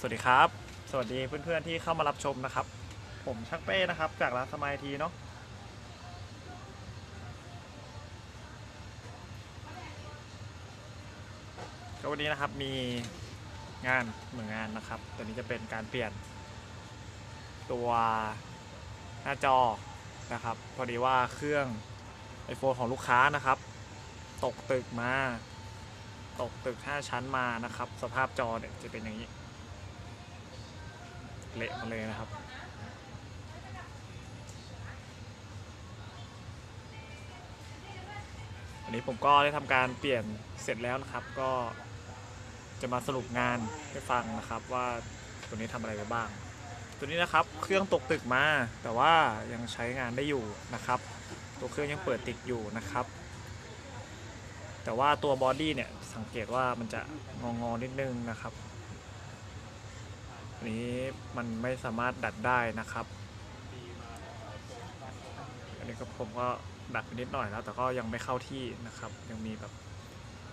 สวัสดีครับ สวัสดีเพื่อนๆที่เข้ามารับชมนะครับ ผมชักเป้นะครับ จากร้านสมายทีเนาะก็วันนี้นะครับมีงานเหมือนงานนะครับ ตัวนี้จะเป็นการเปลี่ยน ตัวหน้าจอนะครับ พอดีว่าเครื่อง iPhone ของลูกค้านะครับ ตกตึกมา ตกตึก 5 ชั้นมานะครับ สภาพจอเนี่ยจะเป็นอย่างนี้ เละมาเลยนะครับอันนี้ผมก็ได้ทำการเปลี่ยนเสร็จแล้วนะครับ ก็จะมาสรุปงานให้ฟังนะครับว่าตัวนี้ทำอะไรไปบ้าง ตัวนี้นะครับเครื่องตกตึกมา แต่ว่ายังใช้งานได้อยู่นะครับ ตัวเครื่องยังเปิดติดอยู่นะครับ แต่ว่าตัวบอดี้เนี่ยสังเกตว่ามันจะงองอๆนิดนึงนะครับ อันนี้มันไม่สามารถดัดได้นะครับ อันนี้ก็ผมก็ดัดไปนิดหน่อยแล้ว แต่ก็ยังไม่เข้าที่นะครับ ยังมีแบบ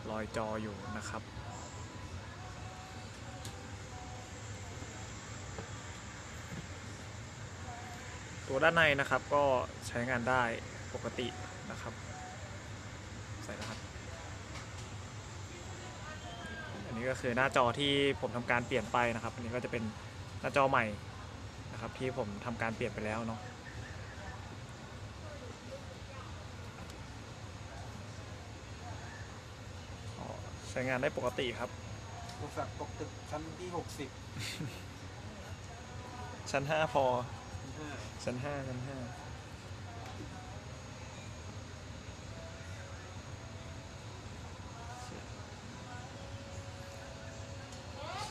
รอยจออยู่นะครับตัวด้านในนะครับก็ใช้งานได้ปกตินะครับ ใส่รหัส อั นนี้ก็คือหน้าจอที่ผมทำการเปลี่ยนไปนะครับ อันนี้ก็จะเป็นหน้าจอใหม่นะครับที่ผมทำการเปลี่ยนไปแล้วเนาะอ๋อใช้งานได้ปกติครับบริษัทตกตึกชั้นที่หกสิบชั้น 5 พอห้าชั้น5ชั้น5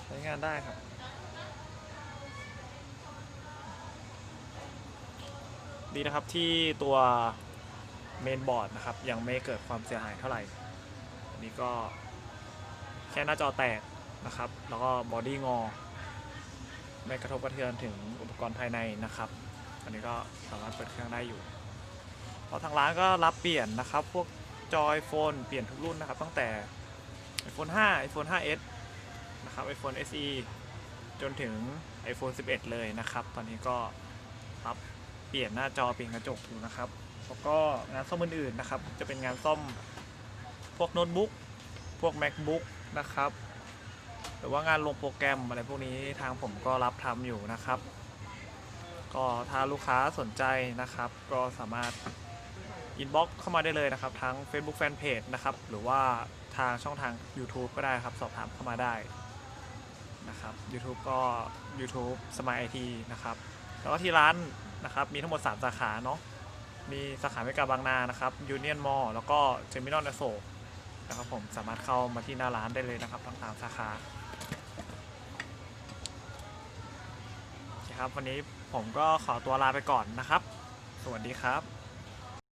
ใช้งานได้ครับ ดีนะครับที่ตัวเมนบอร์ดนะครับ ยังไม่เกิดความเสียหายเท่าไหร่อันนี้ก็แค่หน้าจอแตกนะครับ แล้วก็บอดี้งอ ไม่กระทบกระเทือนถึงอุปกรณ์ภายในนะครับ อันนี้ก็สามารถเปิดเครื่องได้อยู่เพราะทางร้านก็รับเปลี่ยนนะครับ พวกจอ iPhone เปลี่ยนทุกรุ่นนะครับ ตั้งแต่ iPhone 5 iPhone 5s นะครับ iPhone SE จนถึง iPhone 11 เลยนะครับ ตอนนี้ก็รับเปลี่ยนหน้าจอเปลี่ยนกระจกอยู่นะครับ แล้วก็งานซ่อมอื่นๆนะครับ จะเป็นงานซ่อมพวกโน้ตบุ๊กพวก macbook นะครับ หรือว่างานลงโปรแกรมอะไรพวกนี้ทางผมก็รับทำอยู่นะครับ ก็ถ้าลูกค้าสนใจนะครับ ก็สามารถอินบ็อกเข้ามาได้เลยนะครับ ทั้ง Facebook Fanpage นะครับ หรือว่าทางช่องทาง YouTube ก็ได้ครับ สอบถามเข้ามาได้ นะครับ YouTube ก็ YouTube Smart IT นะครับ แล้วก็ที่ร้านนะครับ มีทั้งหมด 3 สาขาเนาะ มีสาขาเมกาบางนานะครับยูเนียนมอลแล้วก็เจมินอนอโศกนะครับผมสามารถเข้ามาที่หน้าร้านได้เลยนะครับ ทั้งสามสาขาครับวันนี้ผมก็ขอตัวลาไปก่อนนะครับ สวัสดีครับ